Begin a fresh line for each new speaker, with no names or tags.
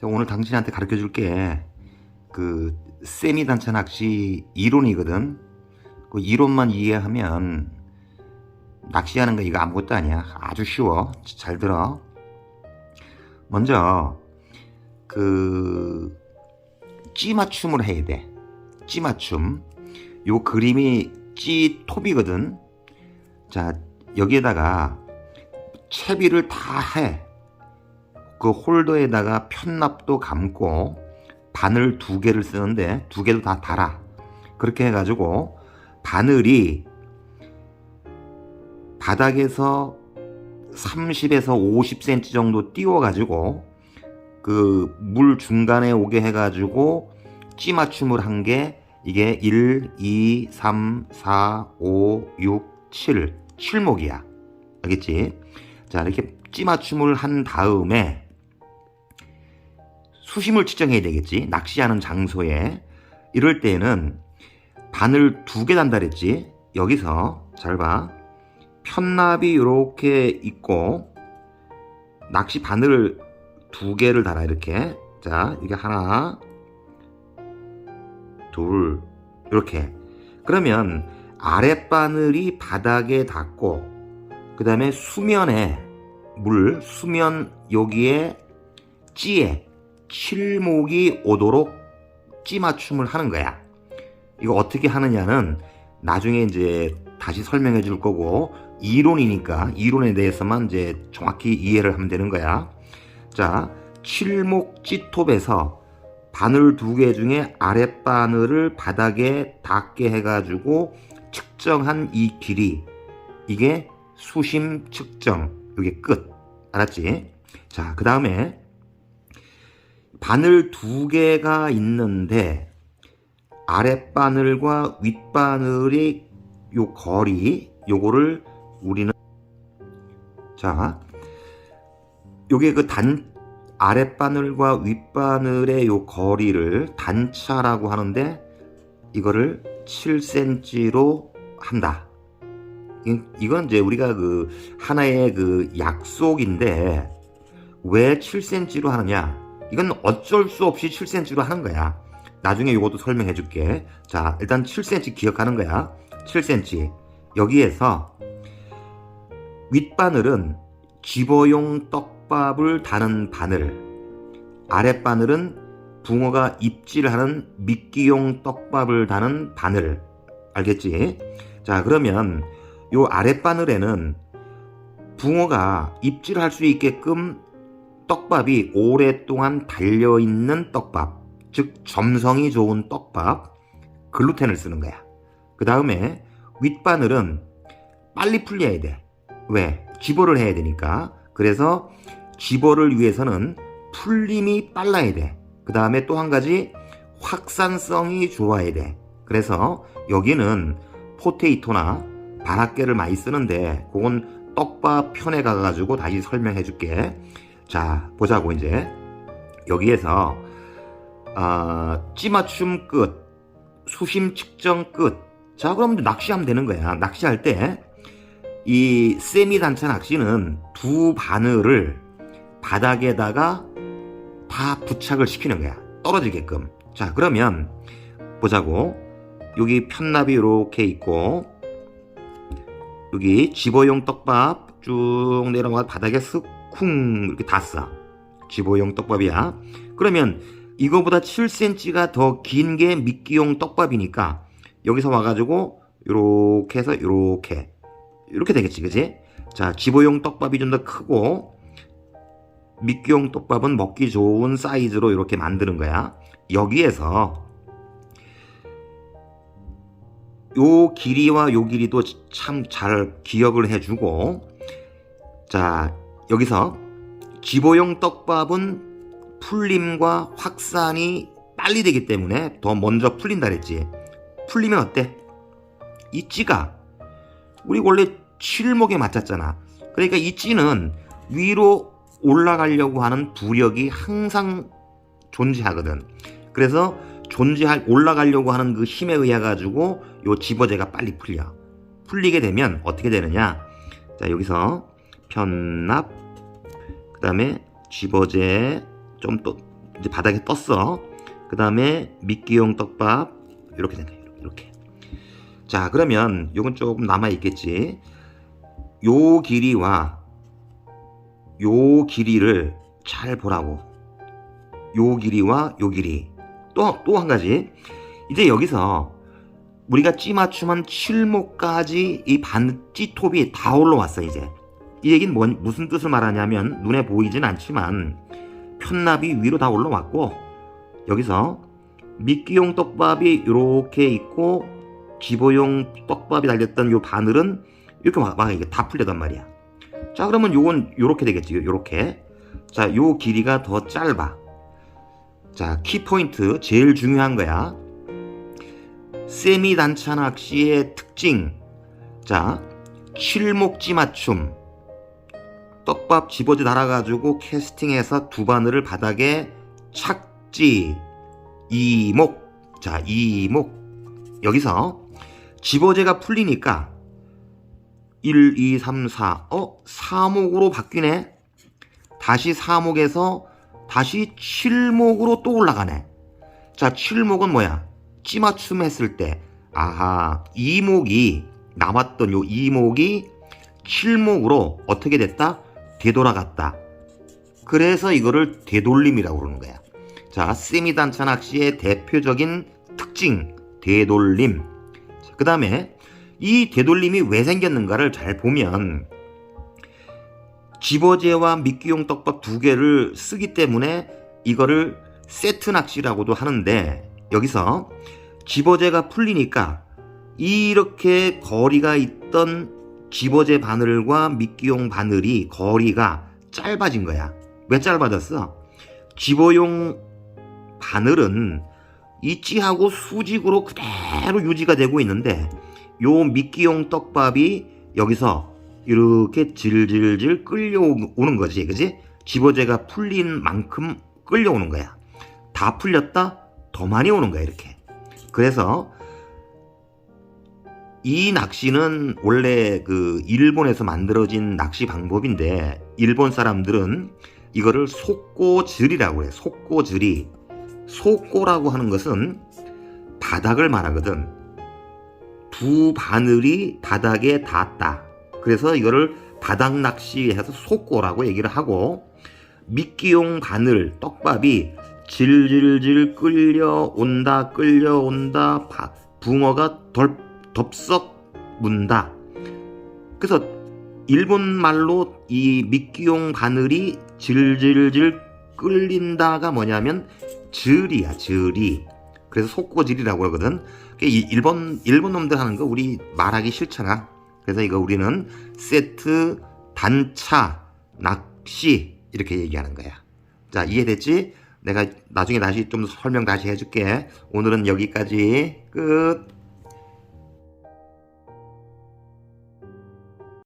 자, 오늘 당신한테 가르쳐 줄게. 그 세미 단차 낚시 이론이거든. 그 이론만 이해하면 낚시하는 거 이거 아무것도 아니야. 아주 쉬워. 잘 들어. 먼저 그 찌맞춤을 해야 돼. 찌맞춤. 요 그림이 찌톱이거든. 자, 여기에다가 채비를 다 해. 그 홀더에다가 편납도 감고 바늘 두 개를 쓰는데 두 개도 다 달아. 그렇게 해가지고 바늘이 바닥에서 30에서 50cm 정도 띄워가지고 그 물 중간에 오게 해가지고 찌 맞춤을 한 게 이게 1, 2, 3, 4, 5, 6, 7 7목이야 알겠지? 자 이렇게 찌 맞춤을 한 다음에 수심을 측정해야 되겠지. 낚시하는 장소에. 이럴 때는 바늘 두 개 단다랬지. 여기서 잘 봐. 편납이 이렇게 있고 낚시 바늘을 두 개를 달아 이렇게. 자 이게 하나 둘 이렇게. 그러면 아랫바늘이 바닥에 닿고 그 다음에 수면에 물 수면 여기에 찌에 칠목이 오도록 찌 맞춤을 하는 거야 이거 어떻게 하느냐는 나중에 이제 다시 설명해 줄 거고 이론이니까 이론에 대해서만 이제 정확히 이해를 하면 되는 거야. 자, 칠목 찌톱에서 바늘 두 개 중에 아랫바늘을 바닥에 닿게 해가지고 측정한 이 길이 이게 수심 측정 이게 끝 알았지? 자, 그 다음에 바늘 두 개가 있는데 아랫바늘과 윗바늘의 요 거리 요거를 우리는 자 요게 그 단 아랫바늘과 윗바늘의 요 거리를 단차라고 하는데 이거를 7cm로 한다. 이- 이건 이제 우리가 그 하나의 그 약속인데 왜 7cm로 하느냐? 이건 어쩔 수 없이 7cm로 하는 거야. 나중에 이것도 설명해 줄게. 자, 일단 7cm 기억하는 거야. 7cm. 여기에서 윗바늘은 집어용 떡밥을 다는 바늘, 아랫바늘은 붕어가 입질하는 미끼용 떡밥을 다는 바늘. 알겠지? 자, 그러면 요 아랫바늘에는 붕어가 입질할 수 있게끔 떡밥이 오랫동안 달려있는 떡밥, 즉 점성이 좋은 떡밥, 글루텐을 쓰는 거야. 그 다음에 윗바늘은 빨리 풀려야 돼. 왜? 집어를 해야 되니까. 그래서 집어를 위해서는 풀림이 빨라야 돼. 그 다음에 또 한 가지 확산성이 좋아야 돼. 그래서 여기는 포테이토나 바락게를 많이 쓰는데 그건 떡밥 편에 가가지고 다시 설명해 줄게. 자, 보자고 이제. 여기에서 아, 찌맞춤 끝, 수심 측정 끝. 자, 그럼 낚시하면 되는 거야. 낚시할 때 이 세미 단차 낚시는 두 바늘을 바닥에다가 다 부착을 시키는 거야. 떨어지게끔. 자, 그러면 보자고. 여기 편납이 이렇게 있고 여기 집어용 떡밥 쭉 내려가 바닥에 슥 쿵 이렇게 닿았어. 집어용 떡밥이야. 그러면 이거보다 7cm가 더 긴 게 미끼용 떡밥이니까 여기서 와가지고 이렇게 해서 이렇게 이렇게 되겠지, 그지? 자, 집어용 떡밥이 좀 더 크고 미끼용 떡밥은 먹기 좋은 사이즈로 이렇게 만드는 거야. 여기에서 요 길이와 요 길이도 참 잘 기억을 해주고 자 여기서 집어용 떡밥은 풀림과 확산이 빨리 되기 때문에 더 먼저 풀린다 그랬지 풀리면 어때? 이 찌가 우리 원래 칠목에 맞췄잖아 그러니까 이 찌는 위로 올라가려고 하는 부력이 항상 존재하거든 그래서 존재할 올라가려고 하는 그 힘에 의해 가지고 요 집어제가 빨리 풀려. 풀리게 되면 어떻게 되느냐? 자 여기서 편납 그 다음에 집어제 좀 또 이제 바닥에 떴어. 그 다음에 미끼용 떡밥 이렇게 되네. 이렇게. 자 그러면 요건 조금 남아 있겠지. 요 길이와 요 길이를 잘 보라고. 요 길이와 요 길이. 또 또 한 가지. 이제 여기서 우리가 찌 맞춤한 칠목까지 이 반찌톱이 다 올라왔어 이제. 이 얘기는 뭔, 무슨 뜻을 말하냐면 눈에 보이진 않지만 편납이 위로 다 올라왔고 여기서 미끼용 떡밥이 이렇게 있고 기보용 떡밥이 달렸던 요 바늘은 이렇게 막, 막 이게 다 풀려단 말이야. 자 그러면 요건 요렇게 되겠지 요렇게. 자 요 길이가 더 짧아. 자 키포인트 제일 중요한 거야. 세미 단차 낚시의 특징. 자 칠목지 맞춤. 떡밥 집어지 달아가지고 캐스팅해서 두 바늘을 바닥에 착지 이목. 자 이목. 여기서 집어제가 풀리니까 1, 2, 3, 4 어? 4목으로 바뀌네. 다시 4목에서 다시 7목으로 또 올라가네. 자 7목은 뭐야? 찌맞춤 했을 때. 아하 이목이 남았던 요 이목이 7목으로 어떻게 됐다? 되돌아갔다. 그래서 이거를 되돌림이라고 그러는 거야. 자, 세미 단차 낚시의 대표적인 특징, 되돌림. 그 다음에 이 되돌림이 왜 생겼는가를 잘 보면 집어제와 미끼용 떡밥 두 개를 쓰기 때문에 이거를 세트 낚시라고도 하는데 여기서 집어제가 풀리니까 이렇게 거리가 있던 집어제 바늘과 미끼용 바늘이 거리가 짧아진 거야. 왜 짧아졌어? 집어용 바늘은 이 찌하고 수직으로 그대로 유지가 되고 있는데 요 미끼용 떡밥이 여기서 이렇게 질질질 끌려오는 거지. 그지? 집어제가 풀린 만큼 끌려오는 거야. 다 풀렸다? 더 많이 오는 거야, 이렇게. 그래서 이 낚시는 원래 그 일본에서 만들어진 낚시 방법인데 일본 사람들은 이거를 속고즈리라고 해. 속고즈리. 속고라고 하는 것은 바닥을 말하거든. 두 바늘이 바닥에 닿았다. 그래서 이거를 바닥 낚시해서 속고라고 얘기를 하고 미끼용 바늘 떡밥이 질질질 끌려온다 끌려온다 바- 붕어가 덜 덥석 문다. 그래서 일본 말로 이 미끼용 바늘이 질질질 끌린다가 뭐냐면 질이야 질이. 그래서 속고질이라고 하거든. 이 일본 일본 놈들 하는 거 우리 말하기 싫잖아. 그래서 이거 우리는 세트 단차 낚시 이렇게 얘기하는 거야. 자 이해됐지? 내가 나중에 다시 좀 설명 다시 해줄게. 오늘은 여기까지 끝.